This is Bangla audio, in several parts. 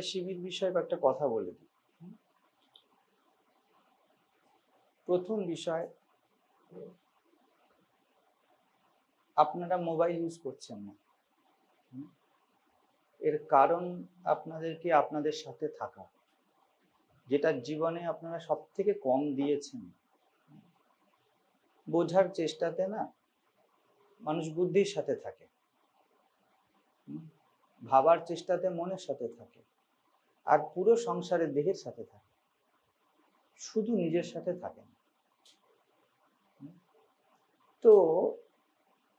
এবারে শিবির বিষয়ে একটা কথা বলে দিই। প্রথম বিষয়, আপনারা মোবাইল ইউজ করছেন না। এর কারণ আপনাদেরকে আপনাদের সাথে থাকা, যেটা জীবনে আপনারা সব থেকে কম দিয়েছেন। বোঝার চেষ্টাতে না, মানুষ বুদ্ধির সাথে থাকে। ভাবার চেষ্টাতে মনের সাথে থাকে। আর পুরো সংসারে দেহের সাথে থাকে। শুধু নিজের সাথে থাকে না। তো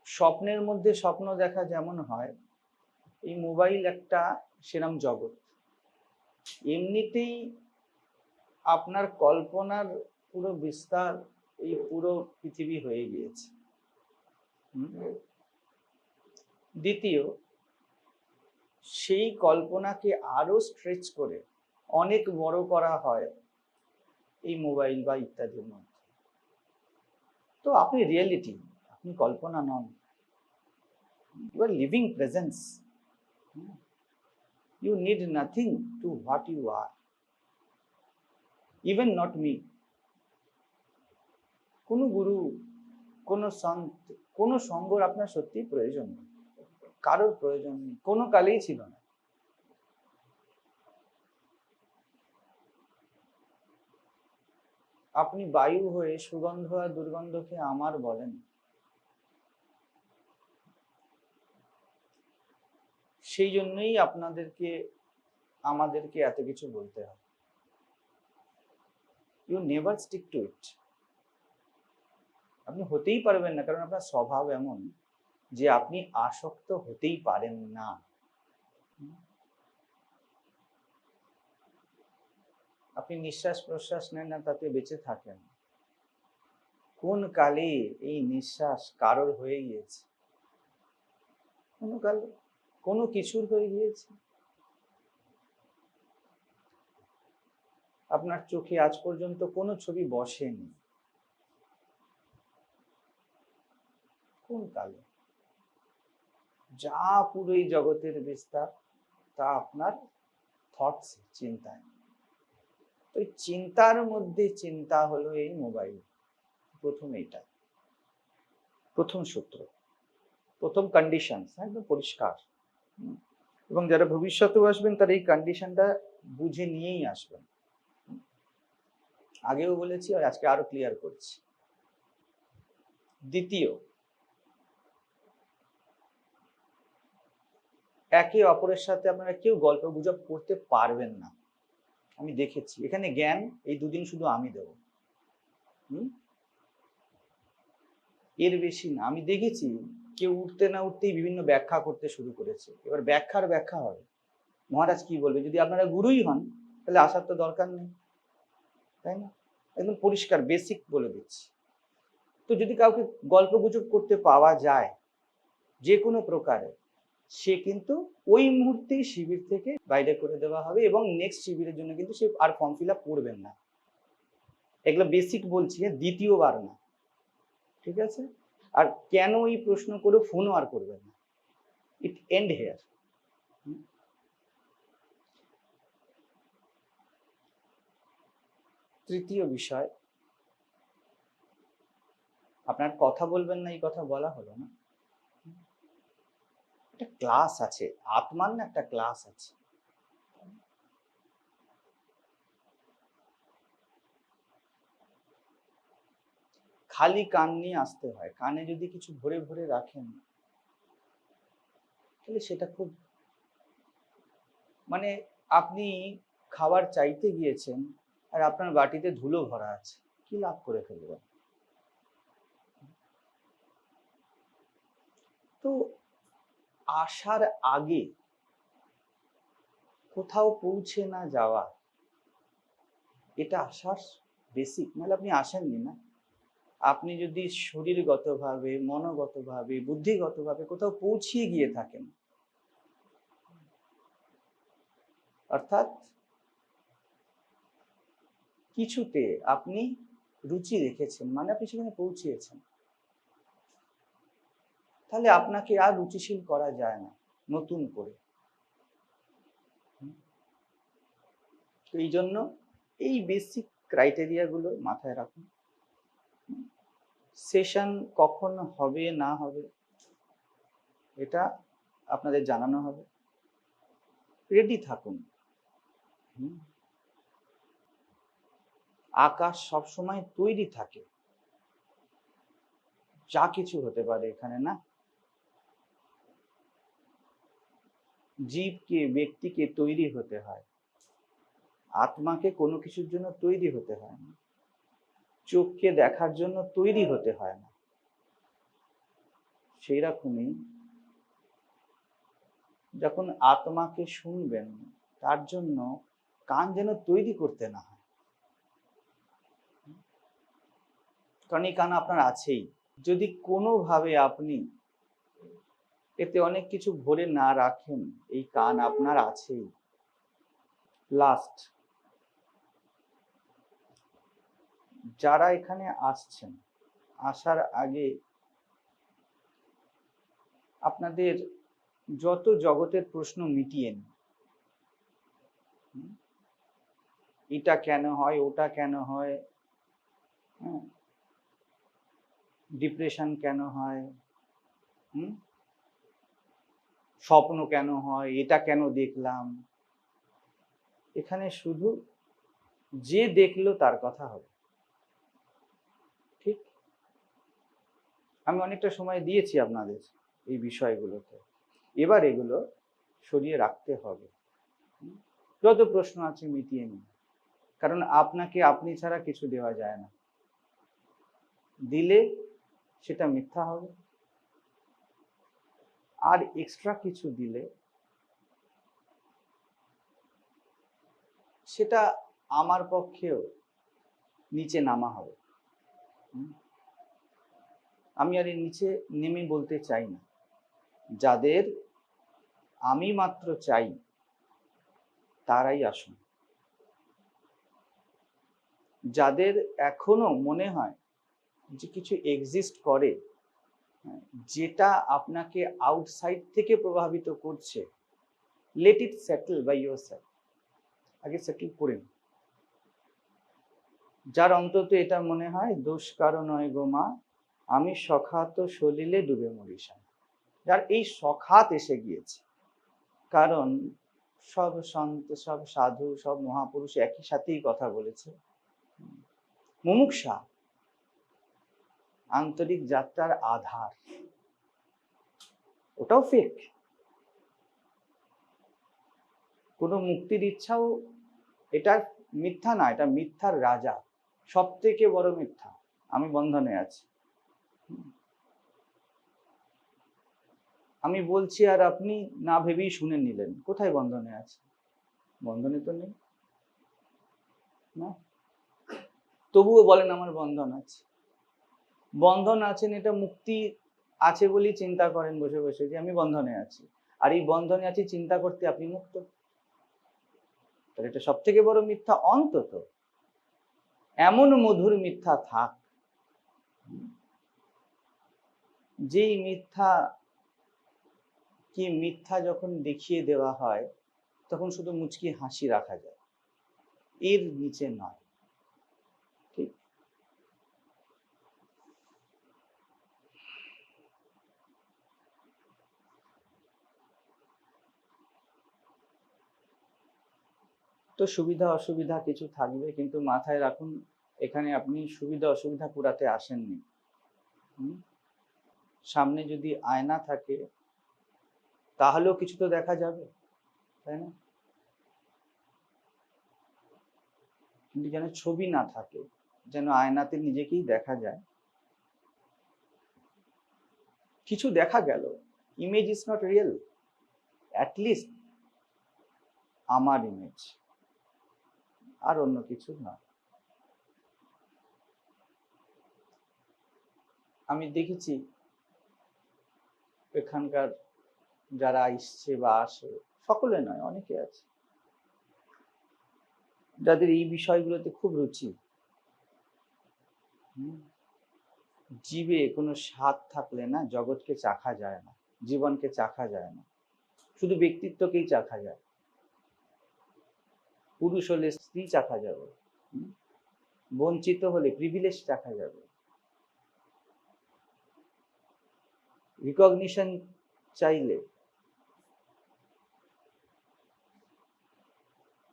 স্বপ্নের মধ্যে স্বপ্ন দেখা যেমন হয়, এই মোবাইল একটা সেরাম জগৎ। এমনিতেই আপনার কল্পনার পুরো বিস্তার এই পুরো পৃথিবী হয়ে গিয়েছে। দ্বিতীয় সেই কল্পনাকে আরও স্ট্রেচ করে অনেক বড় করা হয় এই মোবাইল বা ইত্যাদির মধ্যে। তো আপনি রিয়েলিটি আপনি কল্পনা নন। You are living presence you need nothing to what you are even not me কোনো গুরু, কোনো সন্ত, কোনো সঙ্গর আপনার সত্যি প্রয়োজন নেই কারোর প্রয়োজন নেই। কোনো কালেই ছিল না। আপনি বায়ু হয়ে সুগন্ধ আর দুর্গন্ধকে আমার বলেন। সেই জন্যই আপনাদেরকে, আমাদেরকে এত কিছু বলতে হয়। You never stick to it আপনি হতেই পারবেন না, কারণ আপনার স্বভাব এমন। যে আপনি আসক্ত হতেই পারেন না। আপনি নিঃশ্বাস প্রশ্বাস নেন না তাতে বেঁচে থাকেন। কোন কালে এই নিঃশ্বাস কারোর হয়ে গিয়েছে? কোনো কালে? কোনো কিছুর হয়ে গিয়েছে? আপনার চোখে আজ পর্যন্ত কোনো ছবি বসেনি। কোন কালে? যা পুরো এই জগতের বিস্তার, তা আপনার থটস চিন্তায়। তো চিন্তার মধ্যে চিন্তা হলো এই মোবাইল প্রথম এইটা। প্রথম সূত্র। প্রথম কন্ডিশন একদম পরিষ্কার। এবং যারা ভবিষ্যতেও আসবেন, তারা এই কন্ডিশনটা বুঝে নিয়েই আসবেন। আগেও বলেছি আজকে আরও ক্লিয়ার করছি। দ্বিতীয় একে অপরের সাথে আপনারা কেউ গল্প গুজব করতে পারবেন না। আমি দেখেছি। এখানে জ্ঞান, এই দুদিন শুধু আমি দেব। এর বেশি না। আমি দেখেছি কেউ উঠতে না উঠতেই বিভিন্ন ব্যাখ্যা করতে শুরু করেছে। এবার ব্যাখ্যার ব্যাখ্যা হবে। মহারাজ কি বলবে? যদি আপনারা গুরুই হন, তাহলে আসার তো দরকার নেই। তাই না? একদম পরিষ্কার বেসিক বলে দিচ্ছি। তো যদি কাউকে গল্প গুজব করতে পাওয়া যায়, যে কোনো প্রকারে সে কিন্তু ওই মুহূর্তেই শিবির থেকে বাইরে করে দেওয়া হবে এবং নেক্সট শিবিরের জন্য কিন্তু সে আর ফর্ম ফিল আপ করবেন না। এগুলো বেসিক বলছি দ্বিতীয়বার না। ঠিক আছে? আর কেন এই প্রশ্ন করে ফোনও আর করবেন না? ইট এন্ড হেয়ার তৃতীয় বিষয়, আপনার কথা বলবেন না, এই কথা বলা হলো না। একটা ক্লাস আছে, আত্মার না একটা ক্লাস আছে? খালি কান নিয়ে আসতে হয়, কানে যদি কিছু ভরে ভরে রাখেন, তাহলে সেটা খুব মানে আপনি খাবার চাইতে গিয়েছেন আর আপনার বাটিতে ধুলো ভরা আছে, কি লাভ করে ফেলবেন? তো আসার আগে কোথাও পৌঁছে না যাওয়া, এটা আসার বেসিক নাহলে আপনি আসেননি না। আপনি যদি শরীরগতভাবে, মনোগতভাবে, বুদ্ধিগতভাবে কোথাও পৌঁছিয়ে গিয়ে থাকেন, অর্থাৎ কিছুতে আপনি রুচি রেখেছেন মানে আপনি সেখানে পৌঁছিয়েছেন। তাহলে আপনাকে আর রুচিশীল করা যায় না, নতুন করে। তো এই জন্য এই বেসিক ক্রাইটেরিয়াগুলো মাথায় রাখুন। সেশন কখন হবে, না হবে, এটা আপনাদের জানানো হবে। রেডি থাকুন। আকাশ সবসময় তৈরি থাকে। যা কিছু হতে পারে এখানে, না? জীবকে, ব্যক্তিকে তৈরি হতে হয়। আত্মাকে কোনো কিছুর জন্য তৈরি হতে হয় না। চোখকে দেখার জন্য তৈরি হতে হয় না। সেই রকমই যখন আত্মাকে শুনবেন, তার জন্য কান যেন তৈরি করতে না হয়। কারণ এই কান আপনার আছেই। যদি কোনোভাবে আপনি এতে অনেক কিছু ভরে না রাখেন। এই কান আপনার আছেই। লাস্ট যারা এখানে আসছেন, আসার আগে আপনাদের যত জগতের প্রশ্ন মিটিয়ে এটা কেন হয়, ওটা কেন হ্যাঁ? ডিপ্রেশন কেন হয়? হুম? স্বপ্ন কেন হয়, এটা কেন দেখলাম? এখানে শুধু যে দেখল তার কথা হবে। ঠিক? আমি অনেকটা সময় দিয়েছি আপনাদের এই বিষয়গুলোতে এবার এগুলো সরিয়ে রাখতে হবে। যত প্রশ্ন আছে মিটিয়ে নিন। কারণ আপনাকে আপনি ছাড়া কিছু দেওয়া যায় না। দিলে সেটা মিথ্যা হবে। আর এক্সট্রা কিছু দিলে সেটা আমার পক্ষেও নিচে নামা হবে। আমি আর নিচে নেমে বলতে চাই না। যাদের আমি মাত্র চাই, তারাই আসুন। যাদের এখনও মনে হয় যে কিছু এক্সিস্ট করে যেটা আপনাকে আউটসাইড থেকে প্রভাবিত করছে let it settle by yourself আগে সেটেল করে। যার অন্তত এটা মনে হয়, দোষ নয় গো মা, আমি সখাত সলিলে ডুবে মরিসাম যার এই সখাত এসে গিয়েছে। কারণ সব সন্ত, সব সাধু, সব মহাপুরুষ একই সাথেই কথা বলেছে। মুমুক্ষা আন্তরিক যাত্রার আধার। ওটাও ফেক কোনো মুক্তির ইচ্ছাও এটা মিথ্যা না, এটা মিথ্যার রাজা। সব থেকে বড় মিথ্যা। আমি বন্ধনে আছি। আমি বলছি আর আপনি না ভেবেই শুনে নিলেন। কোথায় বন্ধনে আছে? বন্ধনে তো নেই। না? তবুও বলেন আমার বন্ধন আছে। বন্ধন আছেন এটা মুক্তি আছে বলেই চিন্তা করেন বসে বসে যে আমি বন্ধনে আছি। আর এই বন্ধনে আছি চিন্তা করতে আপনি মুক্ত। তাহলে এটা সব থেকে বড় মিথ্যা অন্তত। এমন মধুর মিথ্যা থাক। যেই মিথ্যা, কি মিথ্যা যখন দেখিয়ে দেওয়া হয়, তখন শুধু মুচকি হাসি রাখা যায়। এর নিচে নয় ঠিক তো সুবিধা অসুবিধা কিছু থাকবে, কিন্তু মাথায় রাখুন, এখানে আপনি সুবিধা অসুবিধা পুরাতে আসেননি। সামনে যদি আয়না থাকে, তাহলেও কিছু তো দেখা যাবে, তাই না? কিন্তু যেন ছবি না থাকে, যেন আয়নাতে নিজেকেই দেখা যায়। কিছু দেখা গেল image is not real at least আমার ইমেজ আর অন্য কিছু নয় আমি দেখেছি এখানকার যারা আসছে বা আসে, সকলে নয়, অনেকে আছে। যাদের এই বিষয়গুলোতে খুব রুচি। জীবে কোনো স্বাদ থাকলে না, জগৎকে চাখা যায় না, জীবনকে চাখা যায় না। শুধু ব্যক্তিত্বকেই চাখা যায়। পুরুষ হলে স্ত্রী চাখা যাবে। বঞ্চিত হলে প্রিভিলেজ চাখা যাবে। রিকগনিশন চাইলে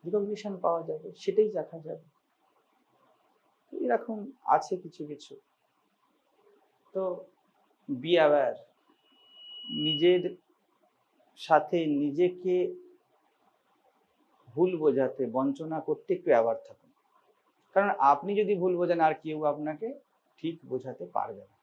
রিকগনিশন পাওয়া যাবে, সেটাই দেখা যাবে। এরকম আছে কিছু কিছু। তো বি নিজের সাথে নিজেকে ভুল বোঝাতে বঞ্চনা করতে একটু অ্যাওয়ার থাকুন। কারণ আপনি যদি ভুল বোঝান, আর কেউ আপনাকে ঠিক বোঝাতে পারবে না।